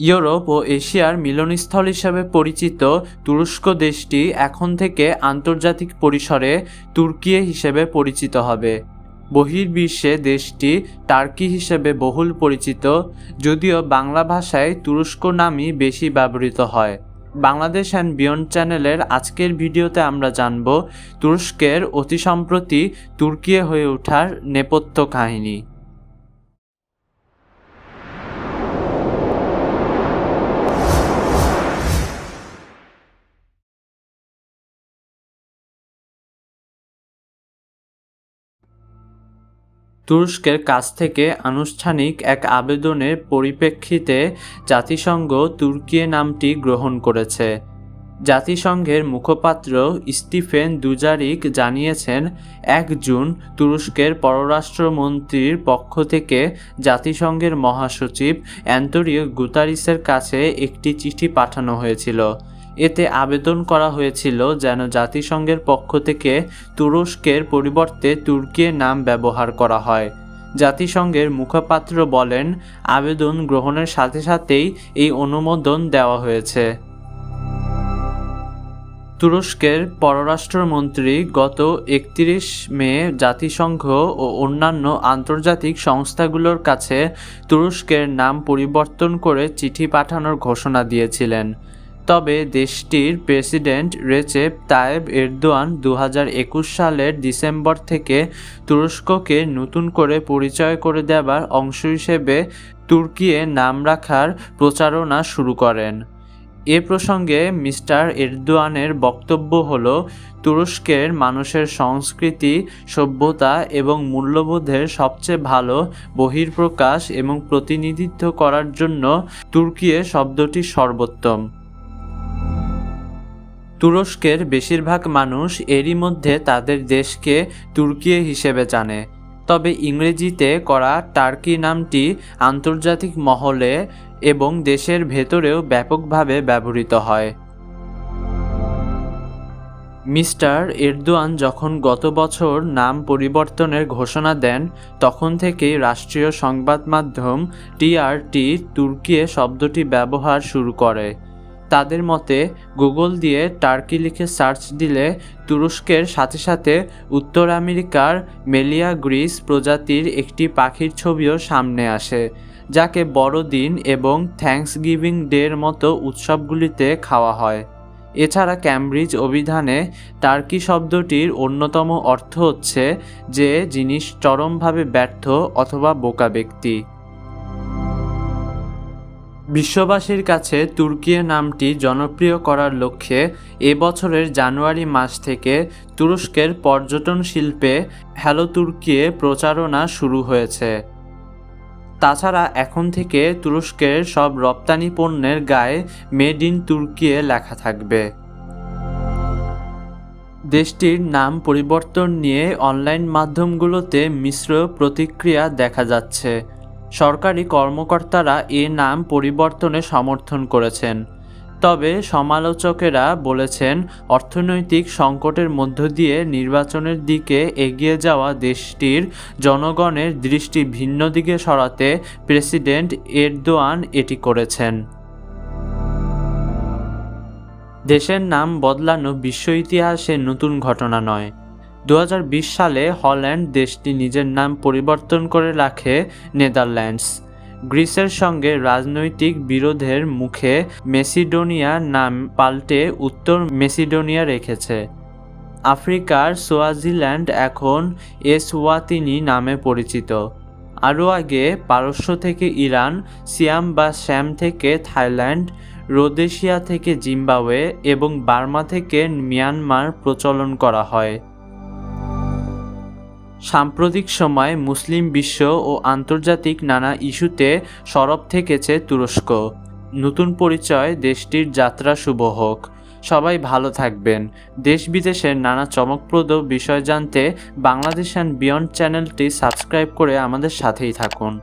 Europe ও এশিয়ার মিলনস্থল হিসাবে পরিচিত তুরস্ক দেশটি এখন থেকে আন্তর্জাতিক পরিসরে তুর্কি হিসেবে পরিচিত হবে। বহির্বিশ্বে দেশটি টার্কি হিসেবে বহুল পরিচিত, যদিও বাংলা ভাষায় তুরস্ক নামই বেশি ব্যবহৃত হয়। বাংলাদেশ অ্যান্ড বিয়ন্ড চ্যানেলের আজকের ভিডিওতে আমরা জানব তুরস্কের অতি সম্প্রতি তুর্কি হয়ে ওঠার নেপথ্য কাহিনী। তুরস্কের কাছ থেকে আনুষ্ঠানিক এক আবেদনের পরিপ্রেক্ষিতে জাতিসংঘ তুর্কি নামটি গ্রহণ করেছে। জাতিসংঘের মুখপাত্র স্টিফেন দুজারিক জানিয়েছেন, এক জুন তুরস্কের পররাষ্ট্রমন্ত্রীর পক্ষ থেকে জাতিসংঘের মহাসচিব অ্যান্টোরিও গুতারিসের কাছে একটি চিঠি পাঠানো হয়েছিল। এতে আবেদন করা হয়েছিল যেন জাতিসংঘের পক্ষ থেকে তুরস্কের পরিবর্তে তুর্কির নাম ব্যবহার করা হয়। জাতিসংঘের মুখপাত্র বলেন, আবেদন গ্রহণের সাথে সাথেই এই অনুমোদন দেওয়া হয়েছে। তুরস্কের পররাষ্ট্রমন্ত্রী গত একত্রিশ মে জাতিসংঘ ও অন্যান্য আন্তর্জাতিক সংস্থাগুলোর কাছে তুরস্কের নাম পরিবর্তন করে চিঠি পাঠানোর ঘোষণা দিয়েছিলেন। তবে দেশটির প্রেসিডেন্ট রেচেপ তায়েব এরদোয়ান দু হাজার একুশ সালের ডিসেম্বর থেকে তুরস্ককে নতুন করে পরিচয় করে দেবার অংশ হিসেবে তুর্কিয়ে নাম রাখার প্রচারণা শুরু করেন। এ প্রসঙ্গে মিস্টার এরদোয়ানের বক্তব্য হল, তুরস্কের মানুষের সংস্কৃতি, সভ্যতা এবং মূল্যবোধের সবচেয়ে ভালো বহির্প্রকাশ এবং প্রতিনিধিত্ব করার জন্য তুর্কিয়ে শব্দটি সর্বোত্তম। তুরস্কের বেশিরভাগ মানুষ এরই মধ্যে তাদের দেশকে তুর্কি হিসেবে জানে। তবে ইংরেজিতে করা টার্কি নামটি আন্তর্জাতিক মহলে এবং দেশের ভেতরেও ব্যাপকভাবে ব্যবহৃত হয়। মিস্টার এরদোয়ান যখন গত বছর নাম পরিবর্তনের ঘোষণা দেন, তখন থেকেই রাষ্ট্রীয় সংবাদ মাধ্যম টিআরটি তুর্কিয়ে শব্দটি ব্যবহার শুরু করে। তাদের মতে, গুগল দিয়ে টার্কি লিখে সার্চ দিলে তুরস্কের সাথে সাথে উত্তর আমেরিকার মেলিয়া গ্রিস প্রজাতির একটি পাখির ছবিও সামনে আসে, যাকে বড়দিন এবং থ্যাংকস গিভিং ডের মতো উৎসবগুলিতে খাওয়া হয়। এছাড়া ক্যামব্রিজ অভিধানে টার্কি শব্দটির অন্যতম অর্থ হচ্ছে যে জিনিস চরমভাবে ব্যর্থ অথবা বোকা ব্যক্তি। বিশ্ববাসীর কাছে তুর্কিয় নামটি জনপ্রিয় করার লক্ষ্যে এবছরের জানুয়ারি মাস থেকে তুরস্কের পর্যটন শিল্পে হ্যালো তুর্কিয়ে প্রচারণা শুরু হয়েছে। তাছাড়া এখন থেকে তুরস্কের সব রপ্তানি পণ্যের গায়ে মেড ইন তুর্কিয়ে লেখা থাকবে। দেশটির নাম পরিবর্তন নিয়ে অনলাইন মাধ্যমগুলোতে মিশ্র প্রতিক্রিয়া দেখা যাচ্ছে। সরকারি কর্মকর্তারা এ নাম পরিবর্তনে সমর্থন করেছেন। তবে সমালোচকেরা বলেছেন, অর্থনৈতিক সংকটের মধ্য দিয়ে নির্বাচনের দিকে এগিয়ে যাওয়া দেশটির জনগণের দৃষ্টি ভিন্ন দিকে সরাতে প্রেসিডেন্ট এরদোয়ান এটি করেছেন। দেশের নাম বদলানো বিশ্ব ইতিহাসে নতুন ঘটনা নয়। দু হাজার বিশ সালে হল্যান্ড দেশটি নিজের নাম পরিবর্তন করে রাখে নেদারল্যান্ডস। গ্রিসের সঙ্গে রাজনৈতিক বিরোধের মুখে মেসিডোনিয়া নাম পাল্টে উত্তর মেসিডোনিয়া রেখেছে। আফ্রিকার সোয়াজিল্যান্ড এখন এসওয়াতিনি নামে পরিচিত। আরও আগে পারস্য থেকে ইরান, সিয়াম বা শ্যাম থেকে থাইল্যান্ড, রোদেশিয়া থেকে জিম্বাবুয়ে এবং বার্মা থেকে মিয়ানমার প্রচলন করা হয়। সাম্প্রতিক সময়ে মুসলিম বিশ্ব ও আন্তর্জাতিক নানা ইস্যুতে সরব থেকেছে তুরস্ক। নতুন পরিচয় দেশটির যাত্রা শুভ হোক। সবাই ভালো থাকবেন। দেশ বিদেশের নানা চমকপ্রদ বিষয় জানতে বাংলাদেশ অ্যান্ড বিয়ন্ড চ্যানেলটি সাবস্ক্রাইব করে আমাদের সাথেই থাকুন।